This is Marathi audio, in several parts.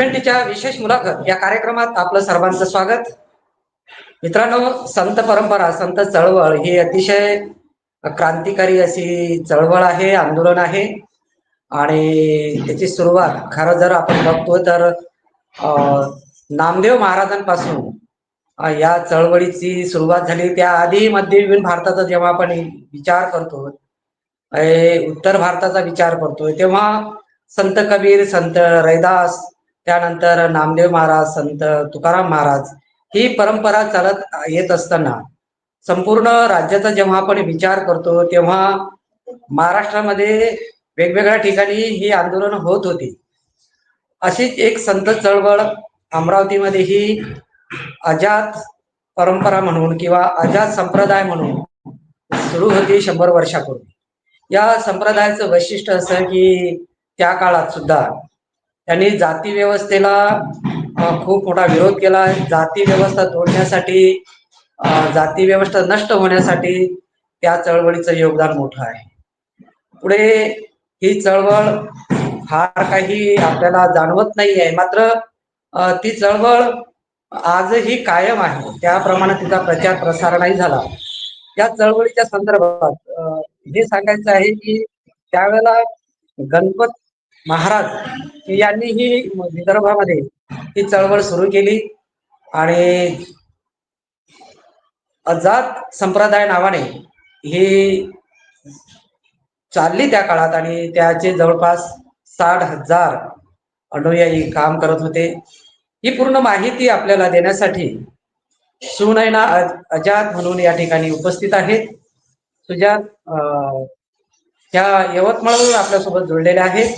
एमएनटीच्या विशेष मुलाखत या कार्यक्रमात आपलं सर्वांचं स्वागत. मित्रांनो संत परंपरा संत चळवळ ही अतिशय क्रांतिकारी अशी चळवळ आहे आंदोलन आहे. आणि त्याची सुरुवात खरं जर आपण बघतो तर नामदेव महाराजांपासून या चळवळीची सुरुवात झाली. त्याआधी मध्ययुगीन भारताचा जेव्हा आपण विचार करतो उत्तर भारताचा विचार करतोय तेव्हा संत कबीर संत रैदास त्यानंतर नामदेव महाराज संत तुकाराम महाराज ही परंपरा चालत येत असताना संपूर्ण राज्याचा जेव्हा आपण विचार करतो तेव्हा महाराष्ट्रामध्ये वेगवेगळ्या ठिकाणी ही आंदोलन होत होती. अशीच एक संत चळवळ अमरावतीमध्ये ही अजात परंपरा म्हणून किंवा अजात संप्रदाय म्हणून सुरू होती शंभर वर्षापूर्वी. या संप्रदायाचं वैशिष्ट्य असं की त्या काळात सुद्धा त्यांनी जाती व्यवस्थेला खूप मोठा विरोध केला. जाती व्यवस्था तोडण्यासाठी जाती व्यवस्था नष्ट होण्यासाठी त्या चळवळीचं योगदान मोठं आहे. पुढे ही चळवळ फार काही आपल्याला जाणवत नाही आहे. मात्र ती चळवळ आजही कायम आहे. त्याप्रमाणे तिचा प्रचार प्रसार नाही झाला. या चळवळीच्या संदर्भात हे सांगायचं आहे की त्यावेळेला गणपत महाराज यांनी ही विदर्भामध्ये ही चळवळ सुरू केली आणि अजात संप्रदाय नावाने ही चालली त्या काळात आणि त्याचे जवळपास साठ हजार अनुयायी काम करत होते. ही पूर्ण माहिती आपल्याला देण्यासाठी सुनैना अज- अजात म्हणून या ठिकाणी उपस्थित आहेत. सुजात ह्या यवतमाळ आपल्यासोबत जोडलेल्या आहेत.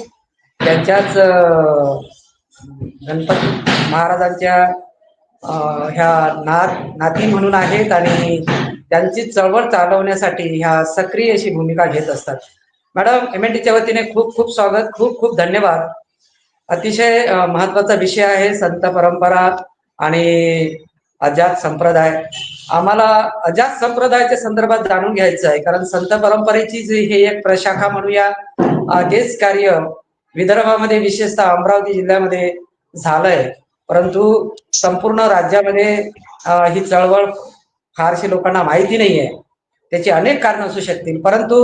त्यांच्याच गणपती महाराजांच्या ह्या नात नाती म्हणून आहेत आणि त्यांची चळवळ चालवण्यासाठी ह्या सक्रिय अशी भूमिका घेत असतात. मॅडम एम एन टीच्या वतीने खूप खूप स्वागत खूप खूप धन्यवाद. अतिशय महत्त्वाचा विषय आहे संत परंपरा आणि अजात संप्रदाय. आम्हाला अजात संप्रदायाच्या संदर्भात जाणून घ्यायचं आहे कारण संत परंपरेची जी ही एक प्रशाखा म्हणूया तेच कार्य विदर्भामध्ये विशेषतः अमरावती जिल्ह्यामध्ये झालंय. परंतु संपूर्ण राज्यामध्ये ही चळवळ फारशी लोकांना माहिती नाही आहे त्याची अनेक कारण असू शकतील. परंतु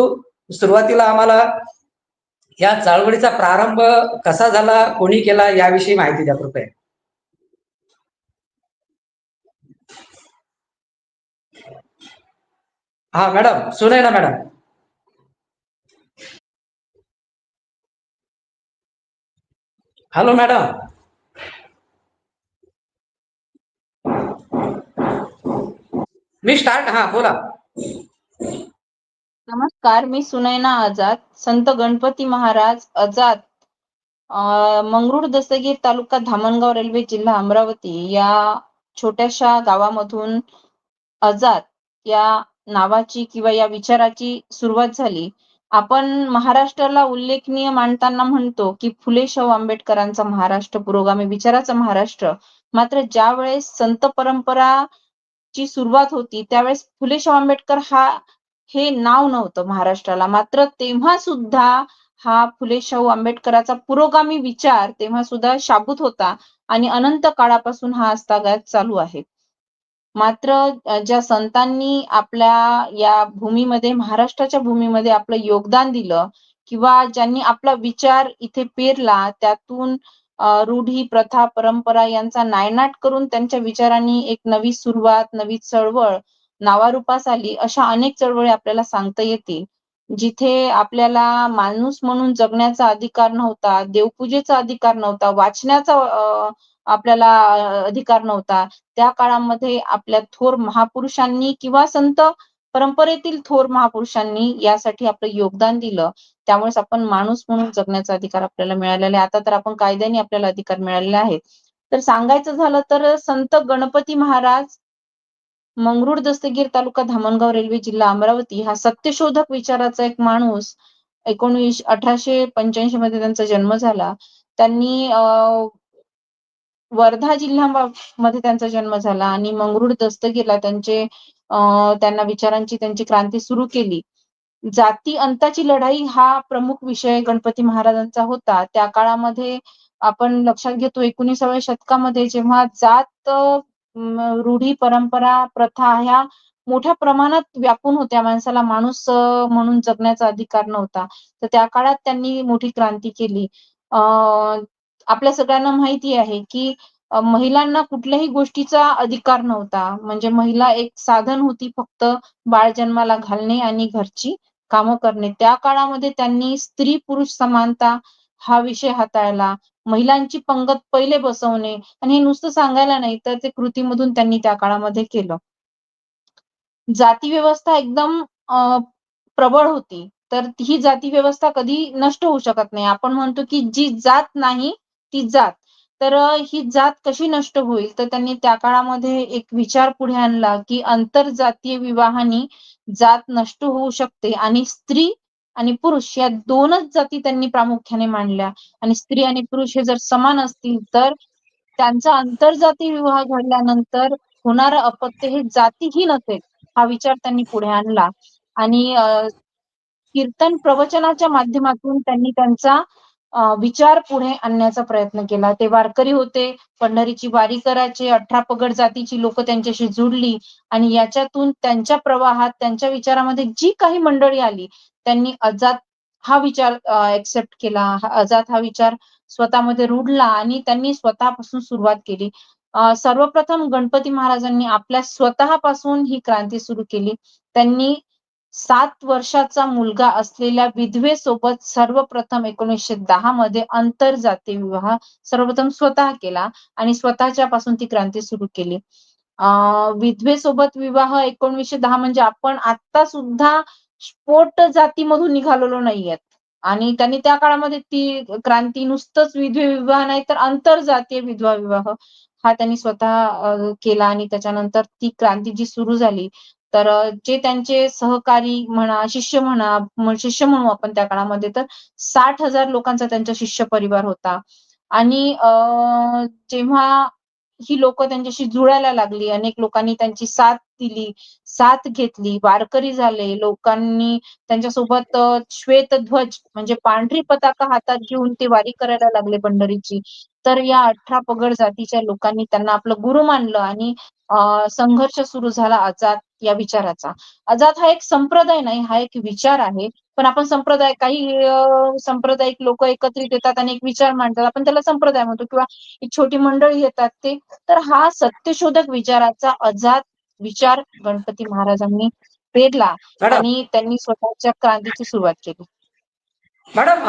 सुरुवातीला आम्हाला या चळवळीचा प्रारंभ कसा झाला कोणी केला याविषयी माहिती द्या कृपया. हा मॅडम सुने ना मॅडम. हॅलो मॅडम मी स्टार्ट हा बोला. नमस्कार मी सुनैना आझाद संत गणपती महाराज आझाद अं, मंगरुळ दस्तगीर तालुका धामणगाव रेल्वे जिल्हा अमरावती. या छोट्याशा गावामधून आझाद या नावाची किंवा या विचाराची सुरुवात झाली. आपण महाराष्ट्राला उल्लेखनीय मानताना म्हणतो की फुले शाहू आंबेडकरांचा महाराष्ट्र पुरोगामी विचाराचा महाराष्ट्र. मात्र ज्या वेळेस संत परंपरा ची सुरुवात होती त्यावेळेस फुले शाहू आंबेडकर हा हे नाव नव्हतं महाराष्ट्राला. मात्र तेव्हा सुद्धा हा फुले शाहू आंबेडकराचा पुरोगामी विचार तेव्हा सुद्धा शाबूत होता आणि अनंत काळापासून हा अस्तागायत चालू आहे. मात्र ज्या संतांनी आपल्या या भूमीमध्ये महाराष्ट्राच्या भूमीमध्ये आपलं योगदान दिलं किंवा ज्यांनी आपला विचार इथे पेरला त्यातून रूढी प्रथा परंपरा यांचा नायनाट करून त्यांच्या विचारांनी एक नवी सुरुवात नवी चळवळ नावारूपास आली अशा अनेक चळवळी आपल्याला सांगता येतील. जिथे आपल्याला माणूस म्हणून जगण्याचा अधिकार नव्हता देवपूजेचा अधिकार नव्हता वाचण्याचा आपल्याला अधिकार नव्हता. त्या काळामध्ये आपल्या थोर महापुरुषांनी किंवा संत परंपरेतील थोर महापुरुषांनी यासाठी आपलं योगदान दिलं. त्यामुळेच आपण माणूस म्हणून जगण्याचा अधिकार आपल्याला मिळालेला आहे. आता तर आपण कायद्याने आपल्याला अधिकार मिळालेले आहेत. तर सांगायचं झालं तर संत गणपती महाराज मंगरुळ दस्तगीर तालुका धामणगाव रेल्वे जिल्हा अमरावती हा सत्यशोधक विचाराचा एक माणूस. एकोणीस अठराशे पंच्याऐंशी मध्ये त्यांचा जन्म झाला. त्यांनी वर्धा जिल्ह्यामध्ये त्यांचा जन्म झाला आणि मंगरुळ दस्तगीरला त्यांचे त्यांना विचारांची त्यांची क्रांती सुरू केली. जाती अंताची लढाई हा प्रमुख विषय गणपती महाराजांचा होता. त्या काळामध्ये आपण लक्षात घेतो एकोणीसाव्या शतकामध्ये जेव्हा जात रूढी परंपरा प्रथा ह्या मोठ्या प्रमाणात व्यापून होत्या. माणसाला माणूस म्हणून जगण्याचा अधिकार नव्हता. तर त्या काळात त्यांनी मोठी क्रांती केली. अं, आपल्या सगळ्यांना माहिती आहे की महिलांना कुठल्याही गोष्टीचा अधिकार नव्हता. म्हणजे महिला एक साधन होती फक्त बाळ जन्माला घालणे आणि घरची कामं करणे. त्या काळामध्ये त्यांनी स्त्री पुरुष समानता हा विषय हाताळला. महिलांची पंगत पहिले बसवणे आणि हे नुसतं सांगायला नाही तर ते कृतीमधून त्यांनी त्या काळामध्ये केलं. जाती व्यवस्था एकदम प्रबळ होती. तर ही जाती व्यवस्था कधी नष्ट होऊ शकत नाही. आपण म्हणतो की जी जात नाही ती जात. तर ही जात कशी नष्ट होईल? तर त्यांनी त्या काळामध्ये एक विचार पुढे आणला की आंतरजातीय विवाहाने जात नष्ट होऊ शकते आणि स्त्री आणि पुरुष या दोनच जाती त्यांनी प्रामुख्याने मांडल्या. आणि स्त्री आणि पुरुष हे जर समान असतील तर त्यांचा आंतरजातीय विवाह घडल्यानंतर होणारं अपत्य हे जातीही नसेल हा विचार त्यांनी पुढे आणला. आणि कीर्तन प्रवचनाच्या माध्यमातून त्यांनी त्यांचा विचार पुढे आणण्याचा प्रयत्न केला. ते वारकरी होते पंढरीची वारी करायचे अठरा पगड जातीची लोक त्यांच्याशी जुडली आणि याच्यातून त्यांच्या प्रवाहात त्यांच्या विचारामध्ये जी काही मंडळी आली त्यांनी अजात हा विचार एक्सेप्ट केला. अजात हा विचार स्वतःमध्ये रुढला आणि त्यांनी स्वतःपासून सुरुवात केली. सर्वप्रथम गणपती महाराजांनी आपल्या स्वतःपासून ही क्रांती सुरू केली. त्यांनी सात वर्षाचा मुलगा असलेल्या विधवेसोबत सर्वप्रथम एकोणीसशे दहा मध्ये आंतरजातीय विवाह सर्वप्रथम स्वतः केला आणि स्वतःच्या पासून ती क्रांती सुरू केली. अं, विधवेसोबत विवाह एकोणीसशे दहा म्हणजे आपण आता सुद्धा स्फोट जातीमधून निघालेलो नाहीयेत. आणि त्यांनी त्या काळामध्ये ती क्रांती नुसतंच विधवे विवाह नाही तर आंतरजातीय विधवा विवाह हा त्यांनी स्वतः केला आणि त्याच्यानंतर ती क्रांती जी सुरू झाली तर जे त्यांचे सहकारी म्हणा शिष्य म्हणा शिष्य म्हणू आपण त्या काळामध्ये तर साठ हजार लोकांचा त्यांचा शिष्य परिवार होता. आणि जेव्हा ही लोक त्यांच्याशी जुळायला लागली अनेक लोकांनी त्यांची साथ दिली साथ घेतली वारकरी झाले लोकांनी त्यांच्यासोबत श्वेतध्वज म्हणजे पांढरी पताका हातात घेऊन ते वारी करायला लागले पंढरीची. तर या अठरा पगड जातीच्या लोकांनी त्यांना आपलं गुरु मानलं आणि संघर्ष सुरू झाला आझाद या विचाराचा. आजात हा एक संप्रदाय नाही हा एक विचार आहे. पण आपण संप्रदाय काही सांप्रदायिक लोक एकत्रित येतात आणि एक विचार मांडतात. आपण त्याला संप्रदाय म्हणतो किंवा एक छोटी मंडळी येतात ते. तर हा सत्यशोधक विचाराचा अजात विचार गणपती महाराजांनी पेरला आणि त्यांनी स्वतःच्या क्रांतीची सुरुवात केली. मॅडम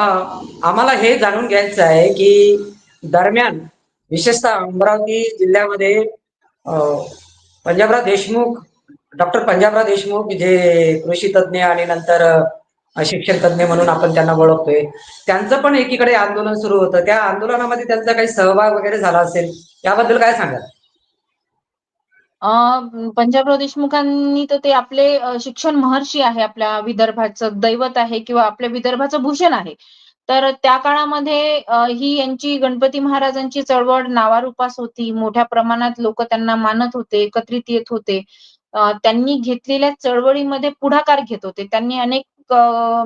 आम्हाला हे जाणून घ्यायचं आहे की दरम्यान विशेषतः अमरावती जिल्ह्यामध्ये पंजाबराव देशमुख डॉक्टर पंजाबराव देशमुख जे कृषी तज्ज्ञ आणि नंतर शिक्षण तज्ज्ञ म्हणून आपण त्यांना ओळखतोय. त्यांचं पण एकीकडे आंदोलन सुरू होतं. त्या आंदोलनामध्ये त्यांचा काही सहभाग वगैरे झाला असेल याबद्दल काय सांगाल? पंजाबराव देशमुखांनी तर ते आपले शिक्षण महर्षी आहे आपल्या विदर्भाचं दैवत आहे किंवा आपल्या विदर्भाचं भूषण आहे. तर त्या काळामध्ये ही यांची गणपती महाराजांची चळवळ नावारूपास होती. मोठ्या प्रमाणात लोक त्यांना मानत होते एकत्रित येत होते. त्यांनी घेतलेल्या चळवळीमध्ये पुढाकार घेत होते. त्यांनी अनेक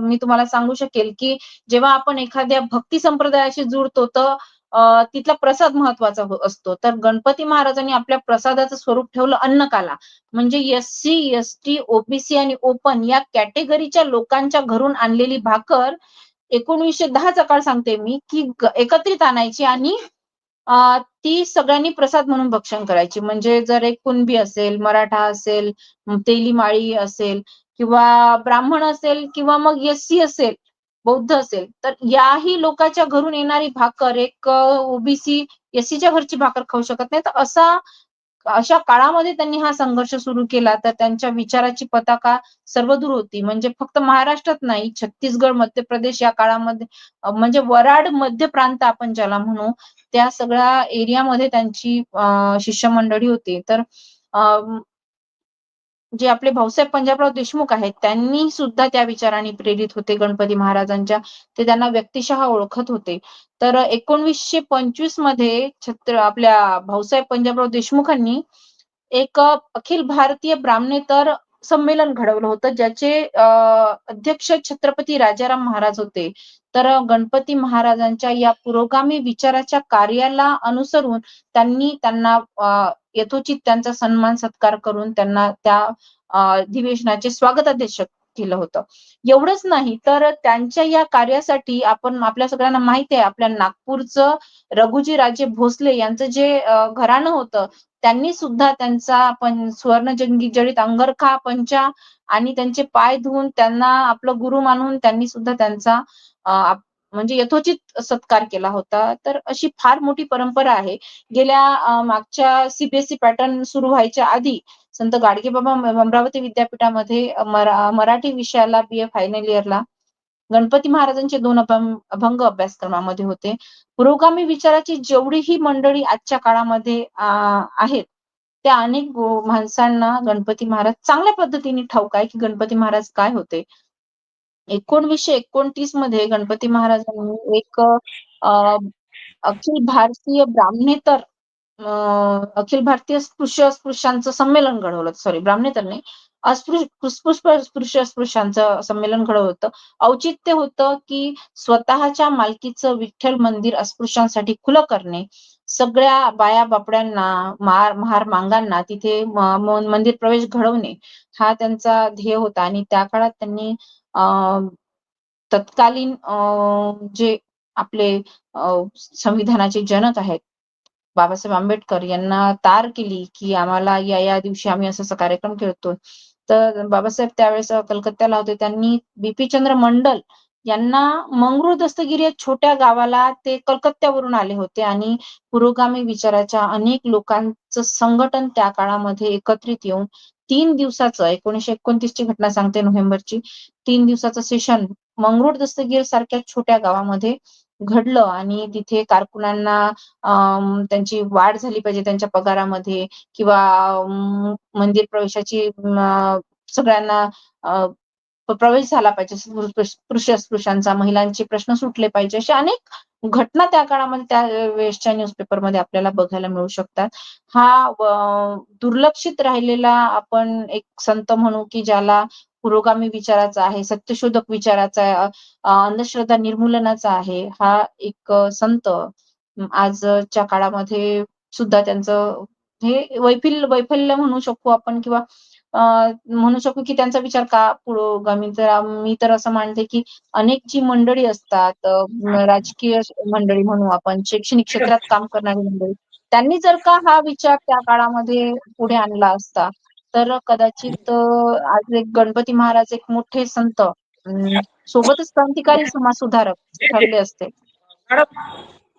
मी तुम्हाला सांगू शकेल की जेव्हा आपण एखाद्या भक्ती संप्रदायाशी जुळतो तर तिथला प्रसाद महत्त्वाचा हो, असतो. तर गणपती महाराजांनी आपल्या प्रसादाचं स्वरूप ठेवलं अन्नकाला. म्हणजे S C S T OBC आणि ओपन या कॅटेगरीच्या लोकांच्या घरून आणलेली भाकर एकोणीसशे दहाचा काळ सांगते मी की एकत्रित आणायची आणि ती सगळ्यांनी प्रसाद म्हणून भक्षण करायची. म्हणजे जर एक कुणबी असेल मराठा असेल तेली माळी असेल किंवा ब्राह्मण असेल किंवा मग एस असेल बौद्ध असेल तर याही लोकांच्या घरून येणारी भाकर एक ओबीसी एससीच्या घरची भाकर खाऊ शकत नाही. तर असा अशा काळामध्ये त्यांनी हा संघर्ष सुरू केला तर त्यांच्या विचाराची पताका सर्वदूर होती. म्हणजे फक्त महाराष्ट्रात नाही छत्तीसगड मध्य प्रदेश या काळामध्ये म्हणजे वराड मध्य प्रांत आपण ज्याला म्हणू त्या सगळ्या एरियामध्ये त्यांची अं, शिष्यमंडळी होती. तर अं, जे आपले भाऊसाहेब पंजाबराव देशमुख आहेत त्यांनी सुद्धा त्या विचाराने प्रेरित होते गणपती महाराजांच्या. ते त्यांना व्यक्तिशः ओळखत होते. तर एकोणवीसशे पंचवीसमध्ये छत्र आपल्या भाऊसाहेब पंजाबराव देशमुखांनी एक अखिल भारतीय ब्राह्मणेतर संमेलन घडवलं होतं ज्याचे अध्यक्ष छत्रपती राजाराम महाराज होते. तर गणपती महाराजांच्या या पुरोगामी विचाराच्या कार्याला अनुसरून त्यांनी त्यांना अं, यथोचित त्यांचा सन्मान सत्कार करून त्यांना त्या अं, अधिवेशनाचे स्वागताध्यक्ष केलं होतं. एवढंच नाही तर त्यांच्या या कार्यासाठी आपण आपल्या सगळ्यांना माहिती आहे आपल्या नागपूरचं रघुजी राजे भोसले यांचं जे घराणं होतं त्यांनी सुद्धा त्यांचा पण सुवर्णजंगी जडित अंगरखा पंचा आणि त्यांचे पाय धुवून त्यांना आपलं गुरु मानून त्यांनी सुद्धा त्यांचा म्हणजे यथोचित सत्कार केला होता. तर अशी फार मोठी परंपरा आहे. गेल्या मागच्या सीबीएसई पॅटर्न सुरू व्हायच्या आधी संत गाडगेबाबा अमरावती विद्यापीठामध्ये मरा- मराठी विषयाला बी ए फायनल इयरला गणपती महाराजांचे दोन अभंग अभंग अभ्यासक्रमामध्ये होते. पुरोगामी विचाराची जेवढीही मंडळी आजच्या काळामध्ये आहेत त्या अनेक माणसांना गणपती महाराज चांगल्या पद्धतीने ठाऊक आहे की गणपती महाराज काय होते. एकोणवीसशे एकोणतीसमध्ये गणपती महाराजांनी एक अखिल भारतीय ब्राह्मणेतर अखिल भारतीय स्पृश्य अस्पृश्यांचं संमेलन घडवलं. सॉरी ब्राह्मणेतरने नाही. अस्पृश्य स्पृश्य अस्पृश्यांचं संमेलन घडवलं होतं. औचित्य होतं की स्वतःच्या मालकीचं विठ्ठल मंदिर अस्पृश्यांसाठी खुलं करणे सगळ्या बाया बापड्यांना महार महार मांगांना तिथे मंदिर प्रवेश घडवणे हा त्यांचा ध्येय होता. आणि त्या काळात त्यांनी तत्कालीन जे आपले संविधानाचे जनक आहेत बाबासाहेब आंबेडकर यांना तार केली की आम्हाला या या दिवशी आम्ही असं असा कार्यक्रम खेळतो. तर बाबासाहेब त्यावेळेस कलकत्त्याला होते. त्यांनी बीपी चंद्र मंडल यांना मंगरू दस्तगिरी या छोट्या गावाला ते कलकत्त्यावरून आले होते आणि पुरोगामी विचाराच्या अनेक लोकांचं संघटन त्या काळामध्ये एकत्रित येऊन तीन दिवसाचं एकोणीशे एकोणतीस ची घटना सांगते नोव्हेंबरची तीन दिवसाचं सेशन मंगरूळ दस्तगीर सारख्या छोट्या गावामध्ये घडलं आणि तिथे कारकुनांना त्यांची वाढ झाली पाहिजे त्यांच्या पगारामध्ये किंवा मंदिर प्रवेशाची सगळ्यांना प्रवेश झाला पाहिजे. पुरुष अस्पृश्यांचा महिलांचे प्रश्न सुटले पाहिजे. अशा अनेक घटना त्या काळामध्ये त्या वेळेसच्या न्यूजपेपरमध्ये आपल्याला बघायला मिळू शकतात. हा दुर्लक्षित राहिलेला आपण एक संत म्हणू की ज्याला पुरोगामी विचाराचा आहे सत्यशोधक विचाराचा अंधश्रद्धा निर्मूलनाचा आहे हा एक संत आजच्या काळामध्ये सुद्धा त्यांचं हे वैफल्य वैफल्य म्हणू शकू आपण किंवा म्हणू शकू की त्यांचा विचार का पुरोगामी? तर मी तर असं मानते की अनेक जी मंडळी असतात राजकीय मंडळी म्हणू आपण शैक्षणिक क्षेत्रात काम करणारी मंडळी त्यांनी जर का हा विचार त्या काळामध्ये पुढे आणला असता तर कदाचित आज एक गणपती महाराज एक मोठे संत सोबतच क्रांतिकारी समाज सुधारक ठरले असते.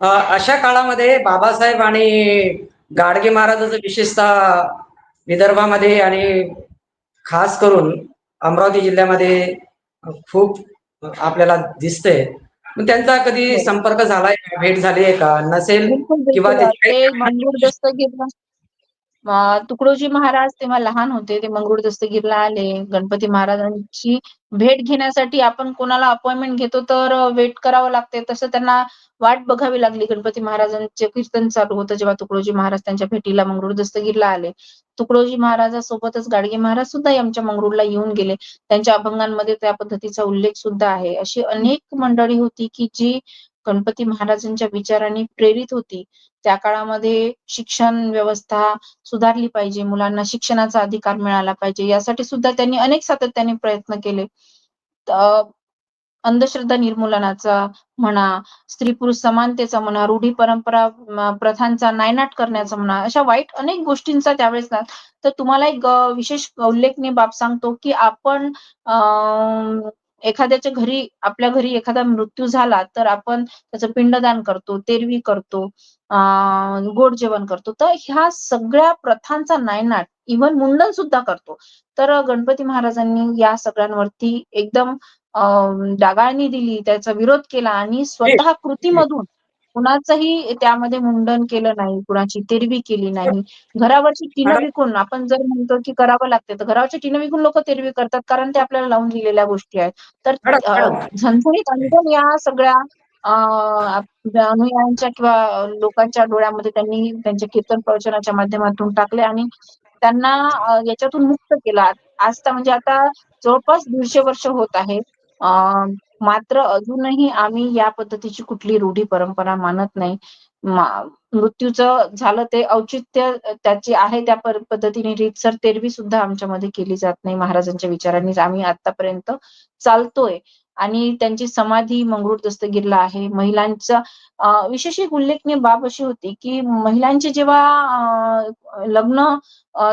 अशा काळामध्ये बाबासाहेब आणि गाडगे महाराजांचं विशेषतः विदर्भामध्ये आणि खास करून अमरावती जिल्ह्यामध्ये खूप आपल्याला दिसतंय. त्यांचा कधी हो. संपर्क झालाय का? भेट झाली आहे का? नसेल किंवा तुकडोजी महाराज तेव्हा लहान होते ते मंगरूळ दस्तगीरला आले. गणपती महाराजांची भेट घेण्यासाठी आपण कोणाला अपॉइंटमेंट घेतो तर वेट करावं लागते. तसं त्यांना वाट बघावी लागली. गणपती महाराजांचे कीर्तन चालू होतं जेव्हा तुकडोजी महाराज त्यांच्या भेटीला मंगरूळ दस्तगीरला आले. तुकडोजी महाराजासोबतच गाडगे महाराज सुद्धा आमच्या मंगरूळला येऊन गेले. त्यांच्या अभंगांमध्ये त्या पद्धतीचा उल्लेख सुद्धा आहे. अशी अनेक मंडळी होती की जी गणपती महाराजांच्या विचाराने प्रेरित होती. त्या काळामध्ये शिक्षण व्यवस्था सुधारली पाहिजे मुलांना शिक्षणाचा अधिकार मिळाला पाहिजे यासाठी सुद्धा त्यांनी अनेक सातत्याने प्रयत्न केले. अंधश्रद्धा निर्मूलनाचा म्हणा स्त्री पुरुष समानतेचा म्हणा रूढी परंपरा प्रथांचा नायनाट करण्याचा म्हणा अशा वाईट अनेक गोष्टींचा त्यावेळेस ना तर तुम्हाला एक विशेष उल्लेखनीय बाब सांगतो की आपण अं, एखाद्याच्या घरी आपल्या घरी एखादा मृत्यू झाला तर आपण त्याचं पिंडदान करतो तेरवी करतो अं, गोड जेवण करतो. तर ह्या सगळ्या प्रथांचा नायनाट इव्हन मुंडन सुद्धा करतो. तर गणपती महाराजांनी या सगळ्यांवरती एकदम अं, डागाळणी दिली त्याचा विरोध केला आणि स्वतः कृतीमधून कुणाचंही त्यामध्ये मुंडन केलं नाही कुणाची तेरवी केली नाही. घरावरची टीनं विकून आपण जर म्हणतो की करावं लागते तर घरावरची टीनं विकून लोक तेरवी करतात कारण ते आपल्याला लावून दिलेल्या गोष्टी आहेत. तर. झणझणीत अंजन या सगळ्या अनुयायांच्या किंवा लोकांच्या डोळ्यामध्ये त्यांनी त्यांच्या कीर्तन प्रवचनाच्या माध्यमातून टाकले आणि त्यांना याच्यातून मुक्त केलं. आज तर म्हणजे आता जवळपास दीडशे वर्ष होत आहे अ, मात्र अजूनही आम्ही या पद्धतीची कुठली रूढी परंपरा मानत नाही. मृत्यूचं झालं ते औचित्य त्याची आहे त्या पद्धतीने रीतसर तेरवी सुद्धा आमच्यामध्ये केली जात नाही. महाराजांच्या विचारांनीच आम्ही आतापर्यंत चालतोय. आणि त्यांची समाधी मंगरूळ दस्तगीरला आहे. महिलांचा विशेष एक उल्लेखनीय बाब अशी होती की महिलांचे जेव्हा लग्न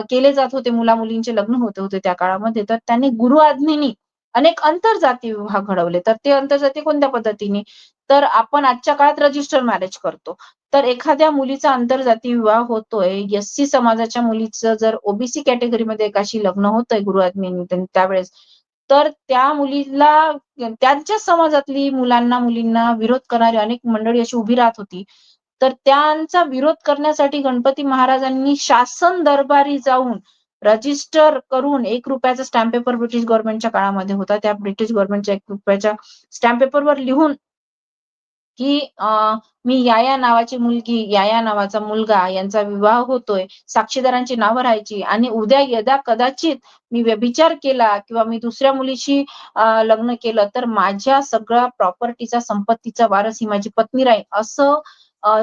केले जात होते मुला मुलींचे लग्न होत होते त्या काळामध्ये तर त्यांनी गुरु आज्ञेनी अनेक आंतरजातीय विवाह घडवले. तर ते आंतरजातीय कोणत्या पद्धतीने? तर आपण आजच्या काळात रजिस्टर मॅरेज करतो. तर एखाद्या मुलीचा आंतरजातीय विवाह होतोय. एस सी समाजाच्या मुलीचं जर ओबीसी कॅटेगरीमध्ये एकाशी लग्न होतंय गुरु त्यावेळेस तर त्या मुलीला त्यांच्या समाजातली मुलांना मुलींना विरोध करणारी अनेक मंडळी अशी उभी राहत होती. तर त्यांचा विरोध करण्यासाठी गणपती महाराजांनी शासन दरबारी जाऊन रजिस्टर करून एक रुपयाचा स्टॅम्प पेपर ब्रिटिश गव्हर्नमेंटच्या काळामध्ये होता. त्या ब्रिटिश गव्हर्नमेंटच्या एक रुपयाच्या स्टॅम्प पेपरवर लिहून की मी या या नावाची मुलगी या या नावाचा मुलगा यांचा विवाह होतोय. साक्षीदारांची नावं राहायची आणि उद्या यदा कदाचित मी व्यभिचार केला किंवा मी दुसऱ्या मुलीशी लग्न केलं तर माझ्या सगळ्या प्रॉपर्टीचा संपत्तीचा वारस ही माझी पत्नी राहील असं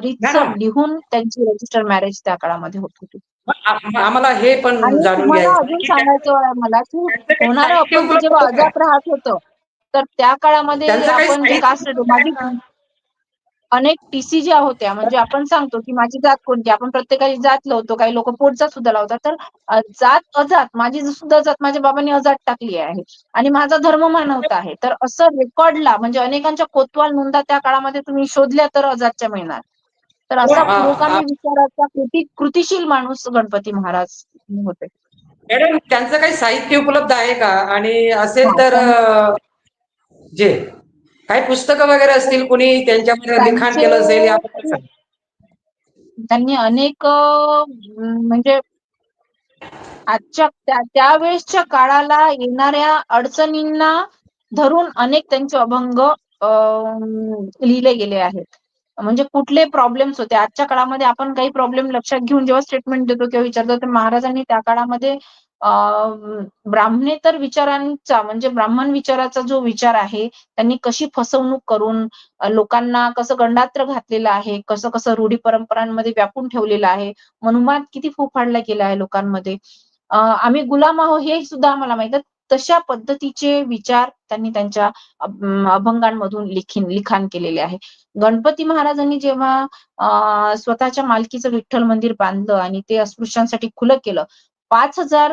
रीतसर. लिहून त्यांची रजिस्टर मॅरेज त्या काळामध्ये होत होती. आम्हाला हे पण जाणून अजून सांगायचं आहे मला की होणारं जेव्हा? अजाप राहत होतं तर त्या काळामध्ये आपण जे कास्ट माझी? अनेक टीसी ज्या होत्या म्हणजे आपण सांगतो की माझी जात कोणती आपण प्रत्येकाची जात लावतो काही लोक पोटजात सुद्धा लावतात तर जात अजात माझी सुद्धा जात माझ्या बाबांनी अजात टाकली आहे आणि माझा धर्म मानवता आहे तर असं रेकॉर्डला म्हणजे अनेकांच्या कोतवाल नोंदा त्या काळामध्ये तुम्ही शोधल्या तर अजातच्या मिळणार तर असा पुरोगामी विचाराचा कृती कृतिशील माणूस गणपती महाराज होते. मॅडम त्यांचं काही साहित्य उपलब्ध आहे का? आणि असेल तर जे काही पुस्तकं वगैरे असतील कोणी त्यांच्यामध्ये लिखाण केलं असेल याबद्दल. त्यांनी अनेक म्हणजे आजच्या त्या त्यावेळेसच्या काळाला येणाऱ्या अडचणींना धरून अनेक त्यांचे अभंग लिहिले गेले आहेत. म्हणजे कुठले प्रॉब्लेम्स होते? आजच्या काळामध्ये आपण काही प्रॉब्लेम लक्षात घेऊन जेव्हा स्टेटमेंट देतो किंवा विचारतो तर महाराजांनी त्या काळामध्ये ब्राह्मणेतर विचारांचा म्हणजे ब्राह्मण विचाराचा जो विचार आहे त्यांनी कशी फसवणूक करून लोकांना कसं गंडात्र घातलेलं आहे कसं कसं रूढी परंपरांमध्ये व्यापून ठेवलेलं आहे मनुमात किती फोफाडला गेला आहे लोकांमध्ये? आम्ही गुलाम आहो हे सुद्धा आम्हाला माहीत तशा पद्धतीचे विचार त्यांनी त्यांच्या अभंगांमधून लिखीन लिखाण केलेले आहे. गणपती महाराजांनी जेव्हा स्वतःच्या मालकीचं विठ्ठल मंदिर बांधलं आणि ते अस्पृश्यांसाठी खुलं केलं पाच हजार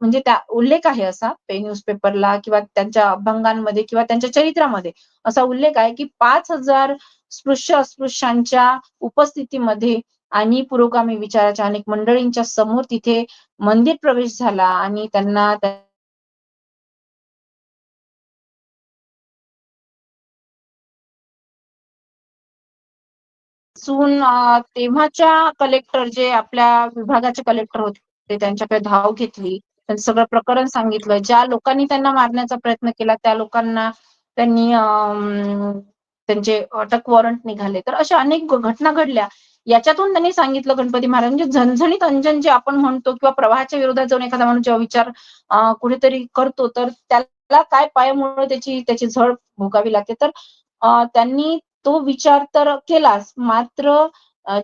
म्हणजे त्या उल्लेख आहे असा पे न्यूजपेपरला किंवा त्यांच्या अभंगांमध्ये किंवा त्यांच्या चरित्रामध्ये असा उल्लेख आहे की पाच हजार स्पृश्य अस्पृश्यांच्या उपस्थितीमध्ये आणि पुरोगामी विचाराच्या अनेक मंडळींच्या समोर तिथे मंदिर प्रवेश झाला आणि त्यांना वाचून तेव्हाच्या कलेक्टर जे आपल्या विभागाचे कलेक्टर होते त्यांच्याकडे धाव घेतली. त्यांचं सगळं प्रकरण सांगितलं. ज्या लोकांनी त्यांना मारण्याचा प्रयत्न केला त्या लोकांना त्यांनी त्यांचे अटक वॉरंट निघाले. तर अशा अनेक घटना घडल्या. याच्यातून त्यांनी सांगितलं गणपती महाराज म्हणजे झणझणीत अंजन जे आपण म्हणतो किंवा प्रवाहाच्या विरोधात जाऊन एखादा माणूस जेव्हा विचार कुठेतरी करतो तर त्याला काय पायामुळे त्याची त्याची झळ भोगावी लागते. तर त्यांनी तो विचार तर केलाच. मात्र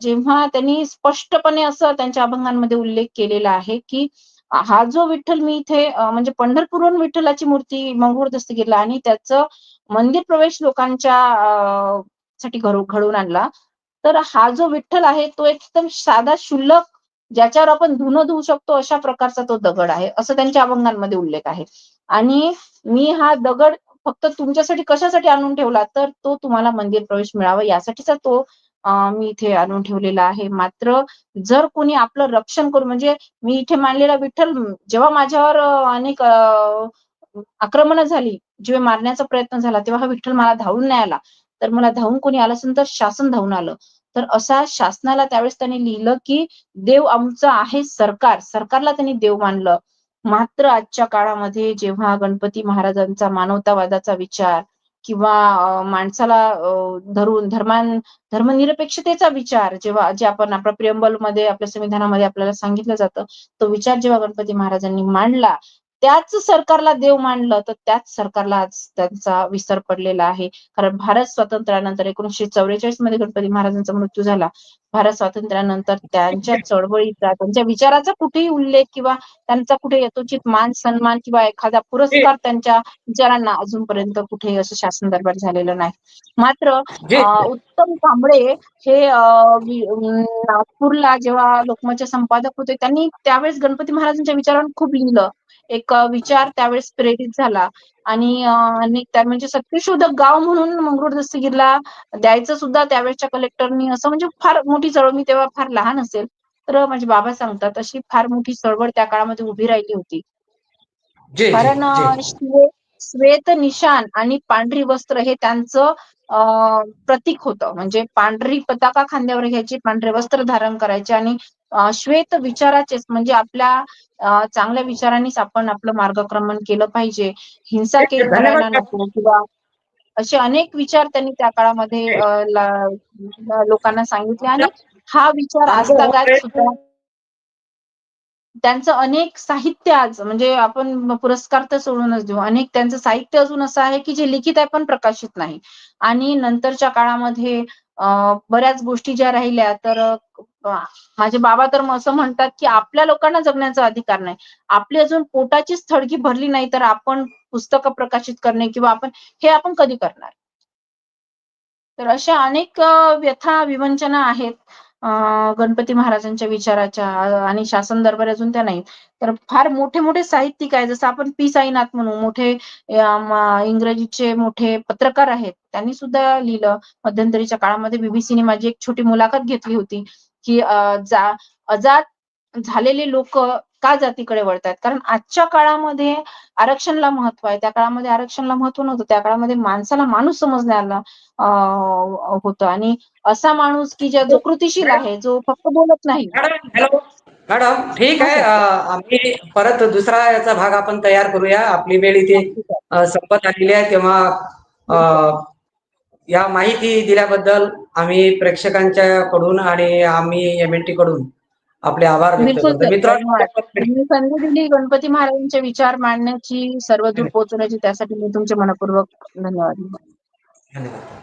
जेव्हा त्यांनी स्पष्टपणे असं त्यांच्या अभंगांमध्ये उल्लेख केलेला आहे की हा जो विठ्ठल मी इथे म्हणजे पंढरपूरहून विठ्ठलाची मूर्ती मंगरूळ दस्तगीरला आणि त्याचं मंदिर प्रवेश लोकांच्या साठी घडवून घडवून आणला तर हा जो विठ्ठल आहे तो एकदम साधा शुल्लक ज्याच्यावर आपण धुणं धुवू शकतो अशा प्रकारचा तो दगड आहे असं त्यांच्या अभंगांमध्ये उल्लेख आहे. आणि मी हा दगड फक्त तुमच्यासाठी कशासाठी आणून ठेवला तर तो तुम्हाला मंदिर प्रवेश मिळावा यासाठीचा तो मी इथे आणून ठेवलेला आहे. मात्र जर कोणी आपलं रक्षण करून म्हणजे मी इथे मानलेला विठ्ठल जेव्हा माझ्यावर अनेक आक्रमण झाली जेव्हा मारण्याचा प्रयत्न झाला तेव्हा हा विठ्ठल मला धावून नाही आला. तर मला धावून कोणी आलं असेल तर शासन धावून आलं. तर असा शासनाला त्यावेळेस त्यांनी लिहिलं की देव आमचं आहे सरकार. सरकारला त्यांनी देव मानलं. मात्र आजच्या काळामध्ये जेव्हा गणपती महाराजांचा मानवतावादाचा विचार किंवा माणसाला धरून धर्मान धर्मनिरपेक्षतेचा विचार जेव्हा जे आपण आपल्या प्रियंबलमध्ये आपल्या संविधानामध्ये आपल्याला सांगितलं जातं तो विचार जेव्हा गणपती महाराजांनी मांडला त्याच सरकारला देव मानलं तर त्याच सरकारला आज त्यांचा विसर पडलेला आहे. कारण भारत स्वातंत्र्यानंतर एकोणीशे चौवेचाळीसमध्ये गणपती महाराजांचा मृत्यू झाला. भारत स्वातंत्र्यानंतर त्यांच्या चळवळीचा त्यांच्या विचाराचा कुठेही उल्लेख किंवा त्यांचा कुठे यथोचित मान सन्मान किंवा एखादा पुरस्कार त्यांच्या विचारांना अजूनपर्यंत कुठे असं शासन दरबार झालेलं नाही. मात्र उत्तम कांबळे हे नागपूरला जेव्हा लोकमतचे संपादक होते त्यांनी त्यावेळेस गणपती महाराजांच्या विचारांवर खूप लिहिलं. एक विचार त्यावेळेस प्रेरित झाला. आणि त्या म्हणजे सत्यशोधक गाव म्हणून मंगरुळ दस्तगीरला द्यायचं सुद्धा त्यावेळेसच्या कलेक्टरनी असं म्हणजे फार मोठी चळवळ मी तेव्हा फार लहान असेल तर माझे बाबा सांगतात अशी फार मोठी चळवळ त्या काळामध्ये उभी राहिली होती. कारण श्वेत निशाण आणि पांढरी वस्त्र हे त्यांचं प्रतीक होतं. म्हणजे पांढरी पताका खांद्यावर घ्यायची पांढरे वस्त्र धारण करायचे आणि श्वेत विचाराचेच म्हणजे आपल्या चांगल्या विचारांनीच आपण आपलं मार्गक्रमण केलं पाहिजे. हिंसा केली करायला. नको किंवा असे अनेक विचार त्यांनी त्या काळामध्ये लोकांना सांगितले आणि हा विचार आजतागायत सुद्धा त्यांचं अनेक साहित्य आज म्हणजे आपण पुरस्कार तर सोडूनच देऊ. अनेक त्यांचं साहित्य अजून असं आहे की जे लिखित आहे पण प्रकाशित नाही. आणि नंतरच्या काळामध्ये अं, बऱ्याच गोष्टी ज्या राहिल्या तर माझे बाबा तर असं म्हणतात की आपल्या लोकांना जगण्याचा अधिकार नाही. आपली अजून पोटाची स्थळगी भरली नाही तर आपण पुस्तकं प्रकाशित करणे किंवा आपण हे आपण कधी करणार? तर अशा अनेक व्यथा विवंचना आहेत गणपती महाराजांच्या विचाराच्या आणि शासन दरबार अजून त्या नाहीत. तर फार मोठे मोठे साहित्यिक आहे जसं आपण पी. साईनाथ म्हणू मोठे इंग्रजीचे मोठे पत्रकार आहेत. त्यांनी सुद्धा लिहिलं. मध्यंतरीच्या काळामध्ये बीबीसीने माझी एक छोटी मुलाखत घेतली होती. की जा अजात झालेले लोक का जातीकडे वळतात कारण आजच्या काळामध्ये आरक्षणला महत्त्व आहे. त्या काळामध्ये आरक्षणला महत्त्व नव्हतं. त्या काळामध्ये माणसाला माणूस समजण्याला होतं. आणि असा माणूस की ज्या जो कृतीशील आहे जो फक्त बोलत नाही. मॅडम ठीक आहे. आम्ही परत दुसरा याचा भाग आपण तयार करूया. आपली वेळ इथे संपत आलेली आहे. तेव्हा या माहिती दिल्याबद्दल आम्ही प्रेक्षकांच्या कडून आणि आम्ही एम एन टी कडून आपले आभार मित्रांनो संधी दिली गणपती महाराजांचे विचार मांडण्याची सर्व दूर पोहोचवण्याची त्यासाठी मी तुमचे मनपूर्वक धन्यवाद. धन्यवाद.